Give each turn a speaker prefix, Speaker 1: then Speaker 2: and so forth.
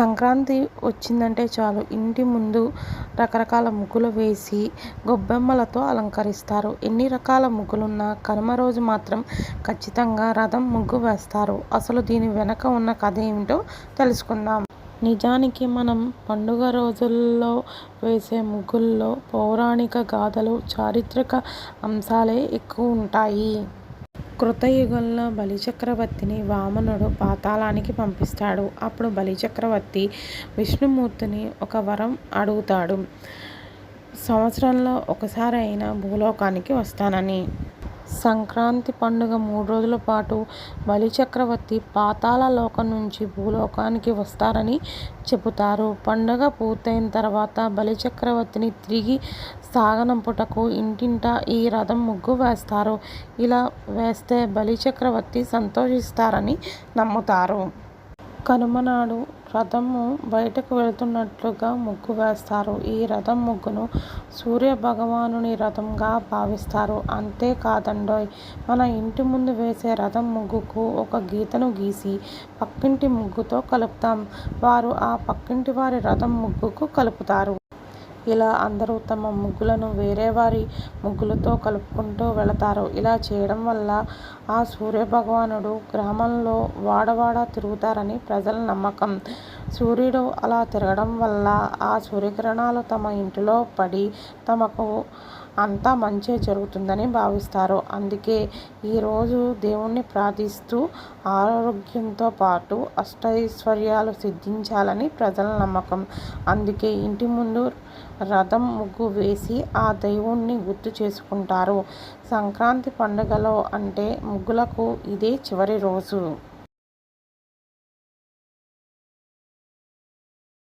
Speaker 1: సంక్రాంతి వచ్చిందంటే చాలు. ఇంటి ముందు రకరకాల ముగ్గులు వేసి గొబ్బెమ్మలతో అలంకరిస్తారు. ఎన్ని రకాల ముగ్గులున్నా కనుమ రోజు మాత్రం ఖచ్చితంగా రథం ముగ్గు వేస్తారు. అసలు దీని వెనక ఉన్న కథ ఏమిటో తెలుసుకుందాం. నిజానికి మనం పండుగ రోజుల్లో వేసే ముగ్గుల్లో పౌరాణిక గాథలు చారిత్రక అంశాలే ఎక్కువ ఉంటాయి. కృతయుగంలో బలిచక్రవర్తిని వామనుడు పాతాళానికి పంపిస్తాడు. అప్పుడు బలిచక్రవర్తి విష్ణుమూర్తిని ఒక వరం అడుగుతాడు. సంవత్సరంలో ఒకసారి అయినా భూలోకానికి వస్తానని సంక్రాంతి పండుగ మూడు రోజుల పాటు బలిచక్రవర్తి పాతాళ లోకం నుంచి భూలోకానికి వస్తారని చెబుతారు. పండుగ పూర్తయిన తర్వాత బలిచక్రవర్తిని తిరిగి సాగనంపుటకు ఇంటింటా ఈ రథం ముగ్గు వేస్తారు. ఇలా వేస్తే బలిచక్రవర్తి సంతోషిస్తారని నమ్ముతారు. కనుమ నాడు రథము బయటకు వెళుతున్నట్లుగా ముగ్గు వేస్తారు. ఈ రథం ముగ్గును సూర్య భగవానుని రథంగా భావిస్తారు. అంతేకాదండోయ్ మన ఇంటి ముందు వేసే రథం ముగ్గుకు ఒక గీతను గీసి పక్కింటి ముగ్గుతో కలుపుతాం. వారు ఆ పక్కింటి వారి రథం ముగ్గుకు కలుపుతారు. ఇలా అందరూ తమ ముగ్గులను వేరే వారి ముగ్గులతో కలుపుకుంటూ వెళతారు. ఇలా చేయడం వల్ల ఆ సూర్యభగవానుడు గ్రామంలో వాడవాడ తిరుగుతారని ప్రజల నమ్మకం. సూర్యుడు అలా తిరగడం వల్ల ఆ సూర్యకిరణాలు తమ ఇంటిలో పడి తమకు అంతా మంచే జరుగుతుందని భావిస్తారు. అందుకే ఈరోజు దేవుణ్ణి ప్రార్థిస్తూ ఆరోగ్యంతో పాటు అష్టైశ్వర్యాలు సిద్ధించాలని ప్రజల నమ్మకం. అందుకే ఇంటి ముందు రథం ముగ్గు వేసి ఆ దేవుణ్ణి గుర్తు చేసుకుంటారు. సంక్రాంతి పండుగలో అంటే ముగ్గులకు ఇదే చివరి రోజు.